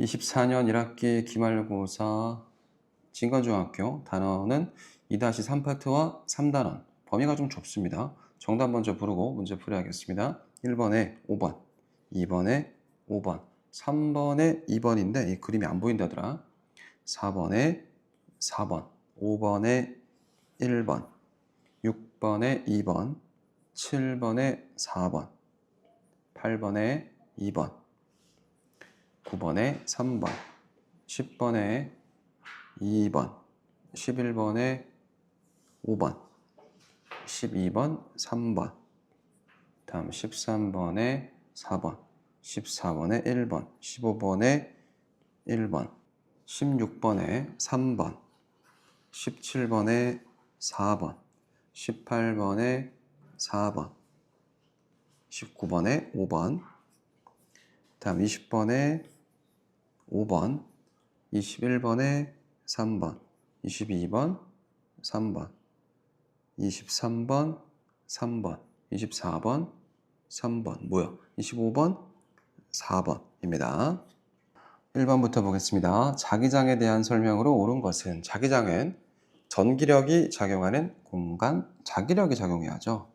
24년 1학기 기말고사 진건중학교 단어는 2-3파트와 3단원 범위가 좀 좁습니다. 정답 먼저 부르고 문제 풀이하겠습니다. 1번에 5번, 2번에 5번, 3번에 2번인데 이 그림이 안 보인다더라. 4번에 4번, 5번에 1번, 6번에 2번, 7번에 4번, 8번에 2번, 9번에 3번, 10번에 2번, 11번에 5번, 12번 3번, 다음 13번에 4번, 14번에 1번, 15번에 1번, 16번에 3번, 17번에 4번, 18번에 4번, 19번에 5번, 다음 20번에 5번, 21번에 3번, 22번 3번, 23번 3번, 24번 3번, 뭐야? 25번 4번입니다. 1번부터 보겠습니다. 자기장에 대한 설명으로 옳은 것은 자기장은 전기력이 작용하는 공간, 자기력이 작용해야죠.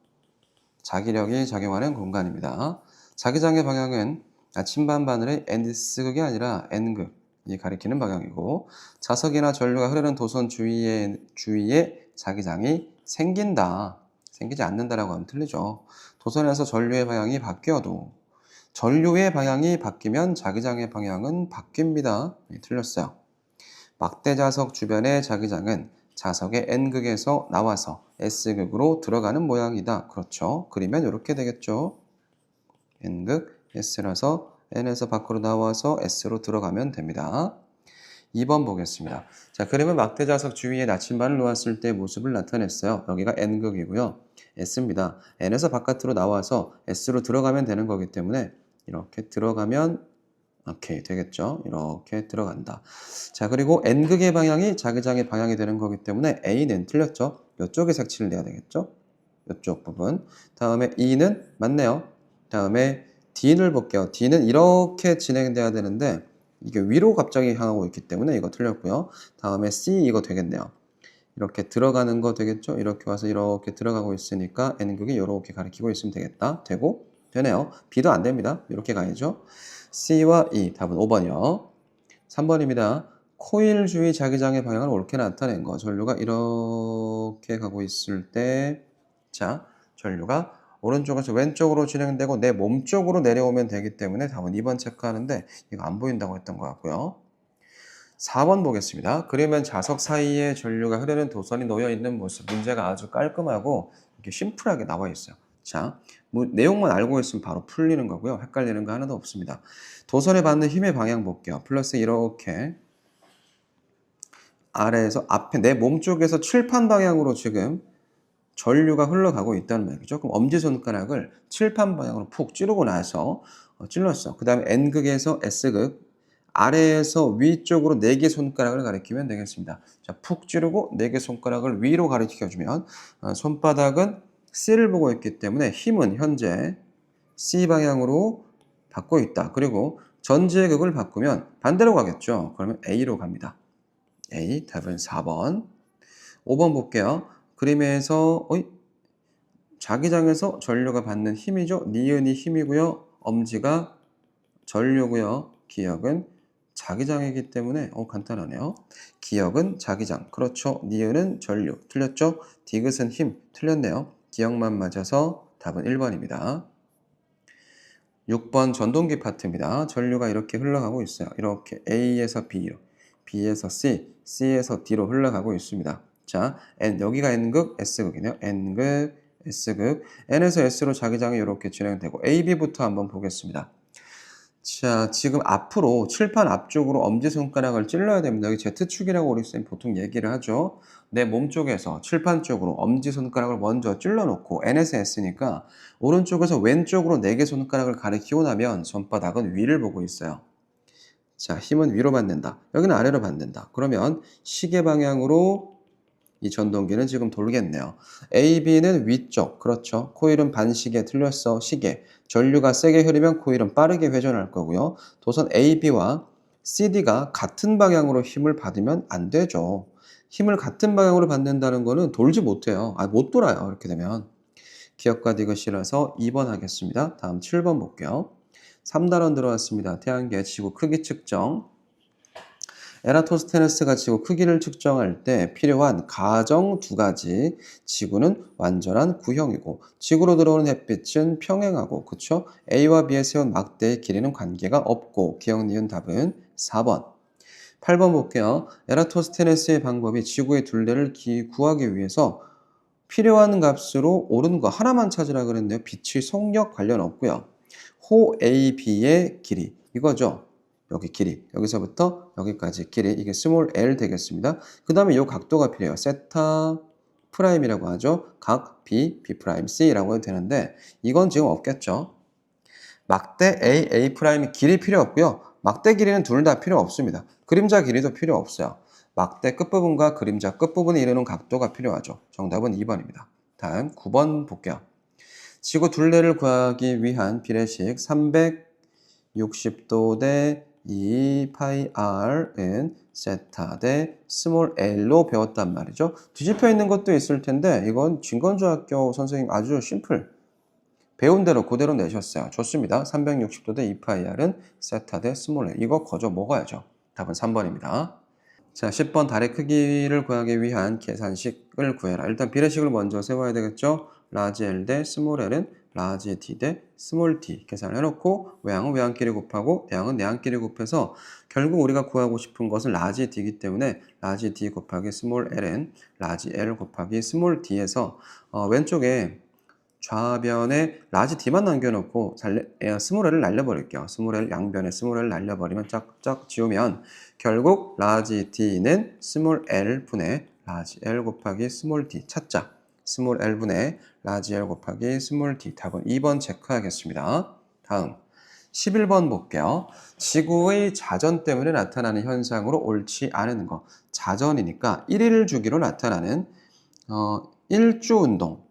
자기력이 작용하는 공간입니다. 자기장의 방향은 아 침반 바늘의 S극이 아니라 N극 이 가리키는 방향이고 자석이나 전류가 흐르는 도선 주위에, 주위에 자기장이 생긴다. 생기지 않는다라고 하면 틀리죠. 도선에서 전류의 방향이 바뀌어도 전류의 방향이 바뀌면 자기장의 방향은 바뀝니다. 네, 틀렸어요. 막대 자석 주변의 자기장은 자석의 N극에서 나와서 S극으로 들어가는 모양이다. 그렇죠. 그리면 이렇게 되겠죠. N극, S라서 N에서 밖으로 나와서 S로 들어가면 됩니다. 2번 보겠습니다. 자, 그러면 막대 자석 주위에 나침반을 놓았을 때 모습을 나타냈어요. 여기가 N극이고요. S입니다. N에서 바깥으로 나와서 S로 들어가면 되는 거기 때문에 이렇게 들어가면 오케이 되겠죠. 이렇게 들어간다. 자 그리고 N극의 방향이 자기장의 방향이 되는 거기 때문에 A는 틀렸죠. 이쪽에 색칠을 내야 되겠죠. 이쪽 부분. 다음에 E는 맞네요. 다음에 D를 볼게요. D는 이렇게 진행돼야 되는데 이게 위로 갑자기 향하고 있기 때문에 이거 틀렸고요. 다음에 C 이거 되겠네요. 이렇게 들어가는 거 되겠죠? 이렇게 와서 이렇게 들어가고 있으니까 N극이 이렇게 가리키고 있으면 되겠다. 되고 되네요. B도 안 됩니다. 이렇게 가야죠. C와 E 답은 5번이요. 3번입니다. 코일 주위 자기장의 방향을 옳게 나타낸 거. 전류가 이렇게 가고 있을 때, 자, 전류가 오른쪽에서 왼쪽으로 진행되고 내 몸 쪽으로 내려오면 되기 때문에 답은 2번 체크하는데 이거 안 보인다고 했던 것 같고요. 4번 보겠습니다. 그러면 자석 사이에 전류가 흐르는 도선이 놓여 있는 모습. 문제가 아주 깔끔하고 이렇게 심플하게 나와 있어요. 자, 뭐 내용만 알고 있으면 바로 풀리는 거고요. 헷갈리는 거 하나도 없습니다. 도선에 받는 힘의 방향 볼게요. 플러스 이렇게 아래에서 앞에 내 몸 쪽에서 칠판 방향으로 지금 전류가 흘러가고 있다는 말이죠. 그럼 엄지손가락을 칠판 방향으로 푹 찌르고 나서 어, 찔렀어. 그 다음에 N극에서 S극 아래에서 위쪽으로 네개 손가락을 가리키면 되겠습니다. 자, 푹 찌르고 네개 손가락을 위로 가리켜주면 어, 손바닥은 C를 보고 있기 때문에 힘은 현재 C 방향으로 받고 있다. 그리고 전지의 극을 바꾸면 반대로 가겠죠. 그러면 A로 갑니다. A 답은 4번. 5번 볼게요. 그림에서 어이? 자기장에서 전류가 받는 힘이죠. 니은이 힘이고요. 엄지가 전류고요. 기역은 자기장이기 때문에 어 간단하네요. 기역은 자기장. 그렇죠. 니은은 전류. 틀렸죠? 디귿은 힘. 틀렸네요. 기억만 맞아서 답은 1번입니다. 6번 전동기 파트입니다. 전류가 이렇게 흘러가고 있어요. 이렇게 A에서 B로, B에서 C, C에서 D로 흘러가고 있습니다. 자, N, 여기가 N극, S극이네요. N극, S극. N에서 S로 자기장이 이렇게 진행되고 AB부터 한번 보겠습니다. 자, 지금 앞으로 칠판 앞쪽으로 엄지손가락을 찔러야 됩니다. 여기 Z축이라고 우리 쌤 보통 얘기를 하죠. 내 몸 쪽에서 칠판 쪽으로 엄지손가락을 먼저 찔러놓고 N에서 S니까 오른쪽에서 왼쪽으로 네 개 손가락을 가리키고 나면 손바닥은 위를 보고 있어요. 자, 힘은 위로 받는다. 여기는 아래로 받는다. 그러면 시계 방향으로 이 전동기는 지금 돌겠네요. A, B는 위쪽. 그렇죠. 코일은 반시계 틀렸어. 시계. 전류가 세게 흐르면 코일은 빠르게 회전할 거고요. 도선 A, B와 CD가 같은 방향으로 힘을 받으면 안 되죠. 힘을 같은 방향으로 받는다는 거는 돌지 못해요. 아, 못 돌아요. 이렇게 되면. 기억과 디귿 실어서 2번 하겠습니다. 다음 7번 볼게요. 3단원 들어왔습니다. 태양계 지구 크기 측정. 에라토스테네스가 지구 크기를 측정할 때 필요한 가정 두 가지. 지구는 완전한 구형이고 지구로 들어오는 햇빛은 평행하고 그쵸? A와 B에 세운 막대의 길이는 관계가 없고 기억 니은 답은 4번. 8번 볼게요. 에라토스테네스의 방법이 지구의 둘레를 기- 구하기 위해서 필요한 값으로 옳은 거 하나만 찾으라 그랬는데요. 빛의 속력 관련 없고요. 호 A, B의 길이 이거죠. 여기 길이 여기서부터 여기까지 길이 이게 스몰 l 되겠습니다. 그 다음에 이 각도가 필요해요. 세타 프라임이라고 하죠. 각 B, B 프라임 C라고 해도 되는데 이건 지금 없겠죠. 막대 A, A 프라임 길이 필요 없고요. 막대 길이는 둘 다 필요 없습니다. 그림자 길이도 필요 없어요. 막대 끝부분과 그림자 끝부분에 이르는 각도가 필요하죠. 정답은 2번입니다. 다음 9번 볼게요. 지구 둘레를 구하기 위한 비례식 360도 대 2 파이 r은 세타 대 스몰 l로 배웠단 말이죠. 뒤집혀 있는 것도 있을 텐데 이건 진건중학교 선생님 아주 심플 배운 대로 그대로 내셨어요. 좋습니다. 360도 대 2 파이 r은 세타 대 스몰 l 이거 거저 먹어야죠. 답은 3번입니다. 자, 10번 달의 크기를 구하기 위한 계산식을 구해라. 일단 비례식을 먼저 세워야 되겠죠. 라지 L 대 스몰 L은 라지 D 대 스몰 D 계산을 해놓고 외항은 외항끼리 곱하고 내항은 내항끼리 곱해서 결국 우리가 구하고 싶은 것은 라지 D이기 때문에 라지 D 곱하기 스몰 L은 라지 L 곱하기 스몰 D에서 어, 왼쪽에 좌변에 라지 D만 남겨놓고 스몰 L을 날려버릴게요. 스몰 L 양변에 스몰 L 날려버리면 짝짝 지우면 결국 라지 D는 스몰 L 분의 라지 L 곱하기 스몰 D 찾자. 스몰 L 분의 라지 L 곱하기 스몰 D 답은 2번 체크하겠습니다. 다음 11번 볼게요. 지구의 자전 때문에 나타나는 현상으로 옳지 않은 거. 자전이니까 1일 주기로 나타나는 어, 일주 운동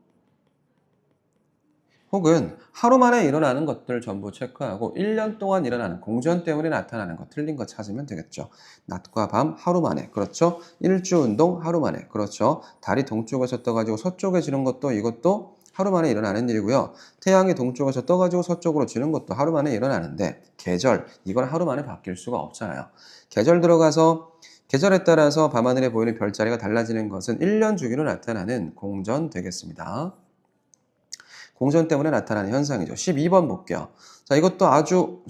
혹은 하루 만에 일어나는 것들 전부 체크하고 1년 동안 일어나는 공전 때문에 나타나는 거 틀린 거 찾으면 되겠죠. 낮과 밤 하루 만에 그렇죠. 일주 운동 하루 만에 그렇죠. 달이 동쪽에서 떠가지고 서쪽에 지는 것도 이것도 하루 만에 일어나는 일이고요. 태양이 동쪽에서 떠가지고 서쪽으로 지는 것도 하루 만에 일어나는데 계절 이건 하루 만에 바뀔 수가 없잖아요. 계절 들어가서 계절에 따라서 밤하늘에 보이는 별자리가 달라지는 것은 1년 주기로 나타나는 공전 되겠습니다. 공전 때문에 나타나는 현상이죠. 12번 볼게요. 자, 이것도 아주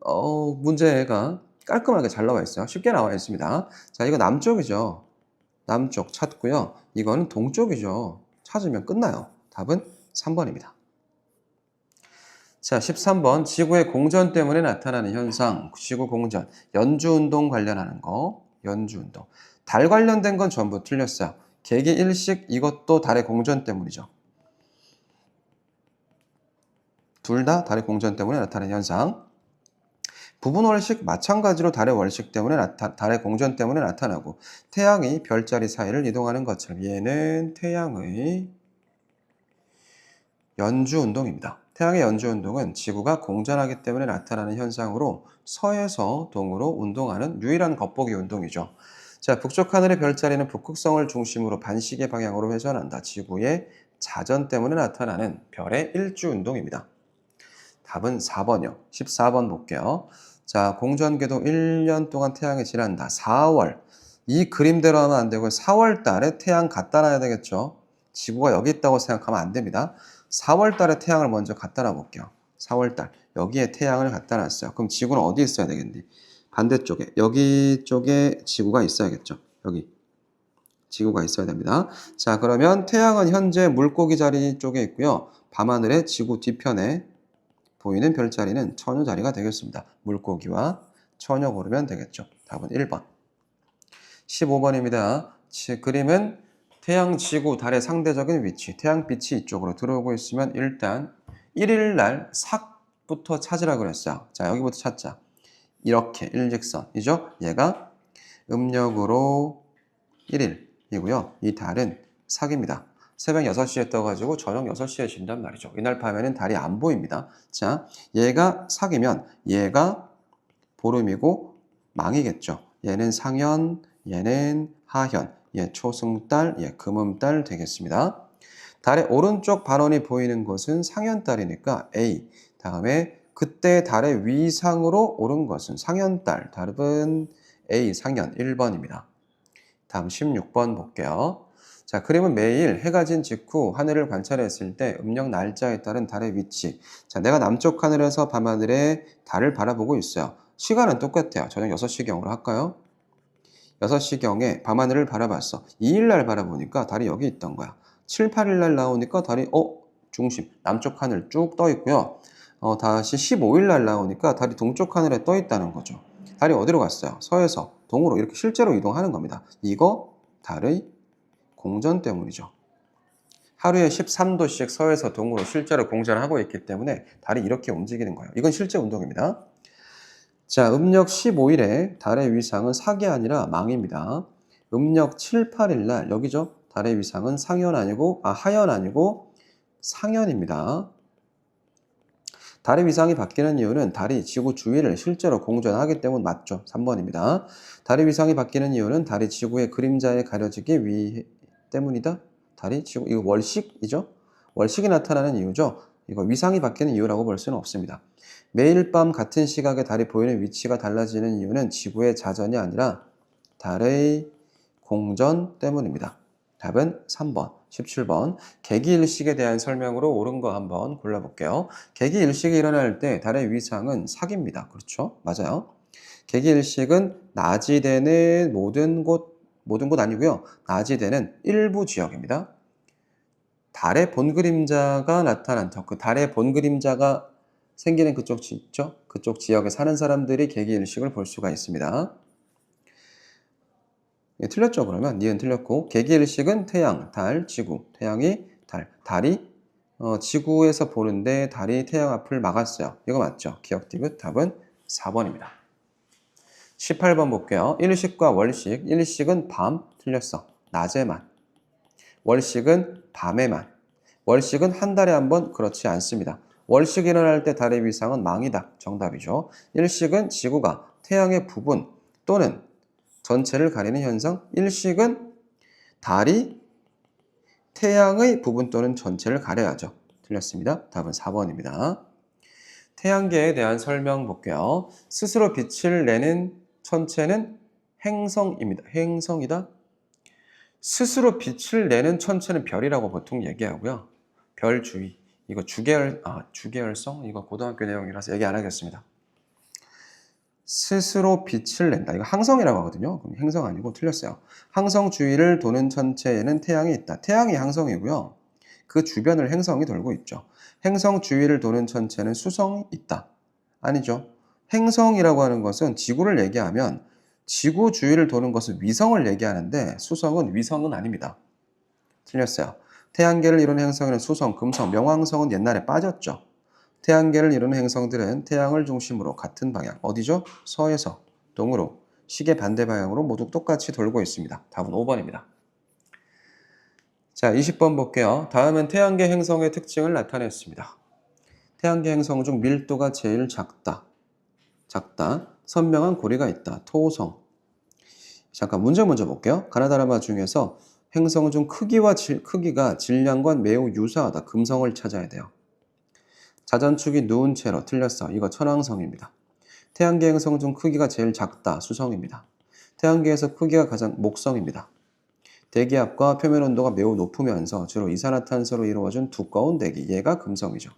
어, 문제가 깔끔하게 잘 나와 있어요. 쉽게 나와 있습니다. 자, 이거 남쪽이죠. 남쪽 찾고요. 이거는 동쪽이죠. 찾으면 끝나요. 답은 3번입니다. 자, 13번. 지구의 공전 때문에 나타나는 현상. 지구 공전. 연주 운동 관련하는 거. 연주 운동. 달 관련된 건 전부 틀렸어요. 개기 일식 이것도 달의 공전 때문이죠. 둘 다 달의 공전 때문에 나타나는 현상. 부분 월식 마찬가지로 달의 월식 때문에 나타, 달의 공전 때문에 나타나고 태양이 별자리 사이를 이동하는 것처럼 얘는 태양의 연주 운동입니다. 태양의 연주 운동은 지구가 공전하기 때문에 나타나는 현상으로 서에서 동으로 운동하는 유일한 겉보기 운동이죠. 자, 북쪽 하늘의 별자리는 북극성을 중심으로 반시계 방향으로 회전한다. 지구의 자전 때문에 나타나는 별의 일주 운동입니다. 답은 4번이요. 14번 볼게요. 자, 공전궤도 1년 동안 태양이 지난다. 4월. 이 그림대로 하면 안 되고 4월 달에 태양 갖다 놔야 되겠죠. 지구가 여기 있다고 생각하면 안 됩니다. 4월 달에 태양을 먼저 갖다 놔 볼게요. 4월 달. 여기에 태양을 갖다 놨어요. 그럼 지구는 어디 있어야 되겠니? 반대쪽에. 여기 쪽에 지구가 있어야겠죠. 여기. 지구가 있어야 됩니다. 자, 그러면 태양은 현재 물고기 자리 쪽에 있고요. 밤하늘의 지구 뒤편에 보이는 별자리는 처녀 자리가 되겠습니다. 물고기와 처녀 고르면 되겠죠. 답은 1번. 15번입니다. 그림은 태양, 지구, 달의 상대적인 위치. 태양빛이 이쪽으로 들어오고 있으면 일단 1일 날 삭부터 찾으라 그랬어요. 자, 여기부터 찾자. 이렇게 일직선이죠. 얘가 음력으로 1일이고요. 이 달은 삭입니다. 새벽 6시에 떠가지고 저녁 6시에 진단 말이죠. 이날 밤에는 달이 안 보입니다. 자, 얘가 삭이면 얘가 보름이고 망이겠죠. 얘는 상현, 얘는 하현, 얘 초승달, 얘 금음달 되겠습니다. 달의 오른쪽 반원이 보이는 것은 상현달이니까 A. 다음에 그때 달의 위상으로 오른 것은 상현달. 답은 A 상현 1번입니다. 다음 16번 볼게요. 자, 그림은 매일 해가 진 직후 하늘을 관찰했을 때 음력 날짜에 따른 달의 위치. 자, 내가 남쪽 하늘에서 밤하늘에 달을 바라보고 있어요. 시간은 똑같아요. 저녁 6시경으로 할까요? 6시경에 밤하늘을 바라봤어. 2일날 바라보니까 달이 여기 있던 거야. 7, 8일날 나오니까 달이 어? 중심, 남쪽 하늘 쭉 떠 있고요. 어, 다시 15일날 나오니까 달이 동쪽 하늘에 떠 있다는 거죠. 달이 어디로 갔어요? 서에서 동으로 이렇게 실제로 이동하는 겁니다. 이거 달의 공전 때문이죠. 하루에 13도씩 서에서 동으로 실제로 공전을 하고 있기 때문에 달이 이렇게 움직이는 거예요. 이건 실제 운동입니다. 자, 음력 15일에 달의 위상은 사기 아니라 망입니다. 음력 7, 8일 날 여기죠. 달의 위상은 상현 아니고 아 하현 아니고 상현입니다. 달의 위상이 바뀌는 이유는 달이 지구 주위를 실제로 공전하기 때문 맞죠. 3번입니다. 달의 위상이 바뀌는 이유는 달이 지구의 그림자에 가려지기 위해 때문이다. 달이 지구 이거 월식이죠. 월식이 나타나는 이유죠. 이거 위상이 바뀌는 이유라고 볼 수는 없습니다. 매일 밤 같은 시각에 달이 보이는 위치가 달라지는 이유는 지구의 자전이 아니라 달의 공전 때문입니다. 답은 3번, 17번. 개기일식에 대한 설명으로 옳은 거 한번 골라볼게요. 개기일식이 일어날 때 달의 위상은 사기입니다. 그렇죠? 맞아요. 개기일식은 낮이 되는 모든 곳, 모든 곳 아니고요. 낮이 되는 일부 지역입니다. 달의 본 그림자가 나타난다. 그 달의 본 그림자가 생기는 그쪽 있죠? 그쪽 지역에 사는 사람들이 개기 일식을 볼 수가 있습니다. 예, 틀렸죠 그러면 니은 틀렸고 개기 일식은 태양, 달, 지구 태양이 달, 달이 어, 지구에서 보는데 달이 태양 앞을 막았어요 이거 맞죠? 기억 디귿 답은 4번입니다 18번 볼게요 일식과 월식 일식은 밤 틀렸어 낮에만 월식은 밤에만 월식은 한 달에 한 번 그렇지 않습니다 월식이 일어날 때 달의 위상은 망이다 정답이죠 일식은 지구가 태양의 부분 또는 전체를 가리는 현상. 일식은 달이 태양의 부분 또는 전체를 가려야죠. 틀렸습니다. 답은 4번입니다. 태양계에 대한 설명 볼게요. 스스로 빛을 내는 천체는 행성입니다. 행성이다. 스스로 빛을 내는 천체는 별이라고 보통 얘기하고요. 별 주위. 이거 주계열, 아, 주계열성? 이거 고등학교 내용이라서 얘기 안 하겠습니다. 스스로 빛을 낸다. 이거 항성이라고 하거든요. 그럼 행성 아니고 틀렸어요. 항성 주위를 도는 천체에는 태양이 있다. 태양이 항성이고요. 그 주변을 행성이 돌고 있죠. 행성 주위를 도는 천체는 수성이 있다. 아니죠. 행성이라고 하는 것은 지구를 얘기하면 지구 주위를 도는 것은 위성을 얘기하는데 수성은 위성은 아닙니다. 틀렸어요. 태양계를 이루는 행성에는 수성, 금성, 명왕성은 옛날에 빠졌죠. 태양계를 이루는 행성들은 태양을 중심으로 같은 방향, 어디죠? 서에서 동으로 시계 반대 방향으로 모두 똑같이 돌고 있습니다. 답은 5번입니다. 자, 20번 볼게요. 다음은 태양계 행성의 특징을 나타냈습니다. 태양계 행성 중 밀도가 제일 작다. 작다. 선명한 고리가 있다. 토성. 잠깐 문제 먼저 볼게요. 가나다라마 중에서 행성 중 크기와 질, 크기가 질량과 매우 유사하다. 금성을 찾아야 돼요. 자전축이 누운 채로 틀렸어. 이거 천왕성입니다. 태양계 행성 중 크기가 제일 작다. 수성입니다. 태양계에서 크기가 가장 목성입니다. 대기압과 표면 온도가 매우 높으면서 주로 이산화탄소로 이루어진 두꺼운 대기. 얘가 금성이죠.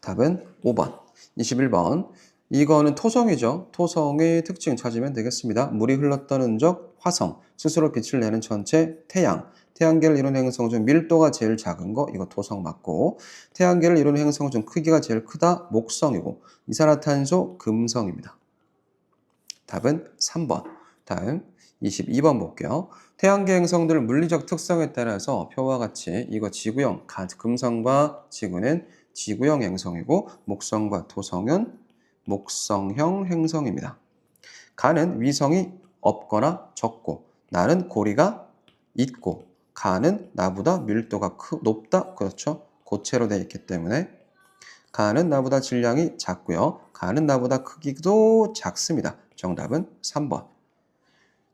답은 5번. 21번. 이거는 토성이죠. 토성의 특징 찾으면 되겠습니다. 물이 흘렀던 흔적, 화성, 스스로 빛을 내는 전체, 태양, 태양계를 이루는 행성 중 밀도가 제일 작은 거 이거 토성 맞고 태양계를 이루는 행성 중 크기가 제일 크다 목성이고 이산화탄소 금성입니다. 답은 3번. 다음 22번 볼게요. 태양계 행성들 물리적 특성에 따라서 표와 같이 이거 지구형 금성과 지구는 지구형 행성이고 목성과 토성은 목성형 행성입니다. 가는 위성이 없거나 적고 나는 고리가 있고 가는 나보다 밀도가 크, 높다. 그렇죠? 고체로 되어 있기 때문에 가는 나보다 질량이 작고요. 가는 나보다 크기도 작습니다. 정답은 3번.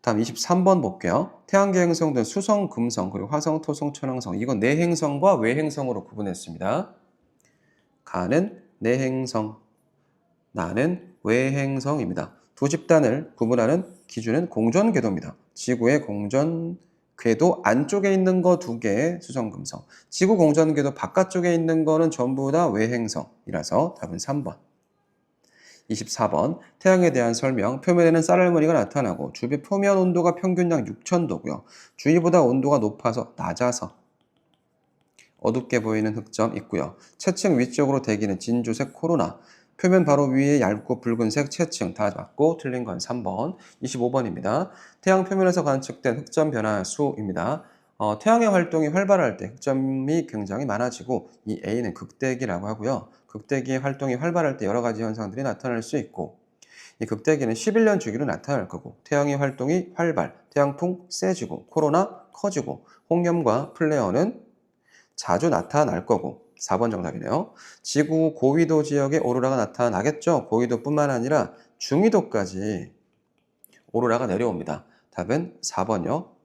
다음 23번 볼게요. 태양계 행성들은 수성, 금성, 그리고 화성, 토성, 천왕성. 이건 내행성과 외행성으로 구분했습니다. 가는 내행성, 나는 외행성입니다. 두 집단을 구분하는 기준은 공전 궤도입니다. 지구의 공전 궤도 안쪽에 있는 거 두 개, 수성금성. 지구 공전 궤도 바깥쪽에 있는 거는 전부 다 외행성이라서 답은 3번. 24번 태양에 대한 설명 표면에는 쌀할머니가 나타나고 주변 표면 온도가 평균 약 6천도고요. 주위보다 온도가 높아서 낮아서 어둡게 보이는 흑점 있고요. 채층 위쪽으로 대기는 진주색 코로나 표면 바로 위에 얇고 붉은색 채층 다 맞고 틀린 건 3번 25번입니다. 태양 표면에서 관측된 흑점 변화 수입니다. 어, 태양의 활동이 활발할 때 흑점이 굉장히 많아지고 이 A는 극대기라고 하고요. 극대기의 활동이 활발할 때 여러 가지 현상들이 나타날 수 있고 이 극대기는 11년 주기로 나타날 거고 태양의 활동이 활발, 태양풍 세지고 코로나 커지고 홍염과 플레어는 자주 나타날 거고 4번 정답이네요. 지구 고위도 지역에 오로라가 나타나겠죠. 고위도뿐만 아니라 중위도까지 오로라가 내려옵니다. 답은 4번이요.